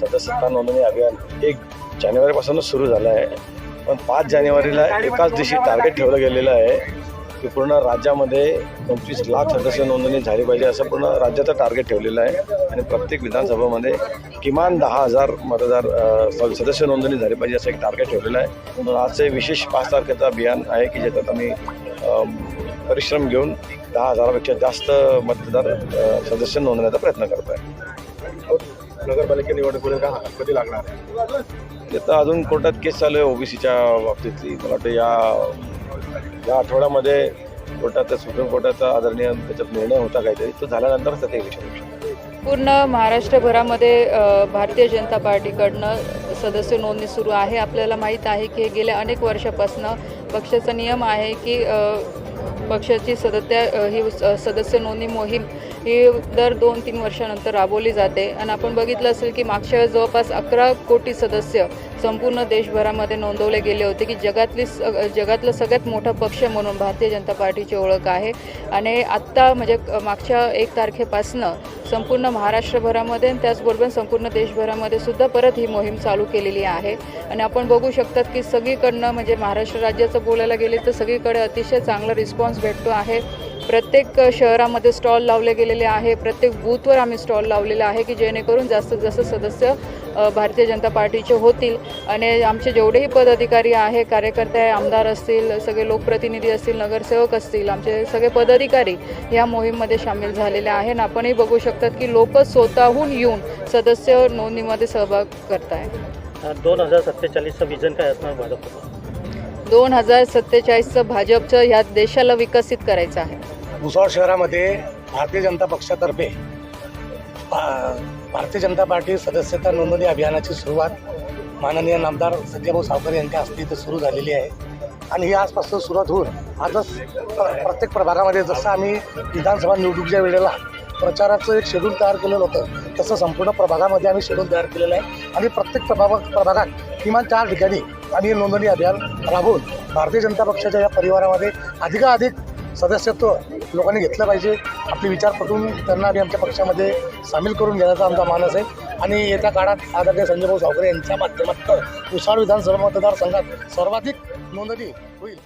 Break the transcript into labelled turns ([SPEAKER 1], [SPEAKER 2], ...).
[SPEAKER 1] सदस्यता नोंदणी अभियान एक जानेवारीपासूनच सुरू झालं आहे. पण पाच जानेवारीला एकाच दिवशी टार्गेट ठेवलं गेलेलं आहे की पूर्ण राज्यामध्ये पंचवीस लाख सदस्य नोंदणी झाली पाहिजे असं पूर्ण राज्याचं टार्गेट ठेवलेलं आहे. आणि प्रत्येक विधानसभेमध्ये किमान दहा हजार मतदार स- सदस्य नोंदणी झाली पाहिजे असं एक टार्गेट ठेवलेलं आहे. म्हणून आजचे विशेष पाच तारखेचं अभियान आहे की ज्याच्यात आम्ही परिश्रम घेऊन दहा हजारापेक्षा जास्त मतदार सदस्य नोंदण्याचा प्रयत्न करत आहे
[SPEAKER 2] नगरपालिका निवडणुकीला का कधी लागणार? आहे
[SPEAKER 1] ते तर अजून कोर्टात केस चालू आहे ओबीसीच्या बाबतीतली. मला वाटतं या या आठवड्यामध्ये कोर्टाचा सुप्रीम कोर्टाचा आदरणीय त्याच्यात निर्णय होता काहीतरी. तो झाल्यानंतरच त्याचा विषय.
[SPEAKER 3] पूर्ण महाराष्ट्रभरामध्ये भारतीय जनता पार्टीकडनं सदस्य नोंदणी सुरू आहे. आपल्याला माहीत आहे की गेल्या अनेक वर्षापासून पक्षाचा नियम आहे की पक्षाची सदत्या ही स- सदस्य नोंदणी मोहीम ही दर दोन तीन वर्षानंतर राबवली जाते. आणि आपण बघितलं असेल की मागच्या वेळेस जवळपास अकरा कोटी सदस्य संपूर्ण देशभरामध्ये नोंदवले गेले होते की जगातली स जगातलं सगळ्यात मोठा पक्ष म्हणून भारतीय जनता पार्टीची ओळख आहे. आणि आत्ता म्हणजे मागच्या एक तारखेपासनं संपूर्ण महाराष्ट्रभरामध्ये आणि त्याचबरोबर संपूर्ण देशभरामध्ये सुद्धा परत ही मोहीम चालू केलेली आहे. आणि आपण बघू शकतात की सगळीकडनं म्हणजे महाराष्ट्र राज्याचं बोलायला गेले तर सगळीकडे अतिशय चांगला रिस्पॉन्स भेटतो आहे. प्रत्येक शहरामध्ये स्टॉल लावले गेलेले आहे. प्रत्येक बूथवर आम्ही स्टॉल लावलेला आहे की जेणेकरून जास्तीत जास्त सदस्य भारतीय जनता पार्टीचे होतील. आणि आमचे जेवढेही पदाधिकारी आहे कार्यकर्ते आहे आमदार असतील सगळे लोकप्रतिनिधी असतील नगरसेवक असतील आमचे सगळे पदाधिकारी या मोहीममध्ये सामील झालेले आहे आणि आपणही बघू शकतात की लोक स्वतःहून येऊन सदस्य नोंदणीमध्ये सहभाग करत आहे
[SPEAKER 4] दोन हजार सत्तेचाळीसचं विजन काय असणार भाजपचं?
[SPEAKER 3] दोन हजार सत्तेचाळीसचं भाजपचं ह्या देशाला विकसित करायचं आहे.
[SPEAKER 2] भुसावळ शहरामध्ये भारतीय जनता पक्षातर्फे भा- भारतीय जनता पार्टी सदस्यता नोंदणी अभियानाची सुरुवात माननीय नामदार सत्यभाऊ सावकर यांच्या हस्ते इथं सुरू झालेली आहे. आणि ही आजपासून सुरुवात होऊन आजच प्रत्येक प्रभागामध्ये जसं आम्ही विधानसभा निवडणुकीच्या वेळेला प्रचाराचं एक शेड्यूल तयार केलेलं होतं तसं संपूर्ण प्रभागामध्ये आम्ही शेड्यूल तयार केलेलं आहे. आणि प्रत्येक प्रभाग प्रभागात किमान चार ठिकाणी आम्ही नोंदणी अभियान राबवून भारतीय जनता पक्षाच्या या परिवारामध्ये अधिकाधिक सदस्यत्व लोकांनी घेतलं पाहिजे. आपले विचार पटून त्यांना आम्ही आमच्या पक्षामध्ये सामील करून घेण्याचा आमचा मानस आहे. आणि येत्या काळात आदरणीय संजय भाऊ सावकर यांच्या माध्यमातून उसाळ विधानसभा मतदारसंघात सर्वाधिक नोंदणी होईल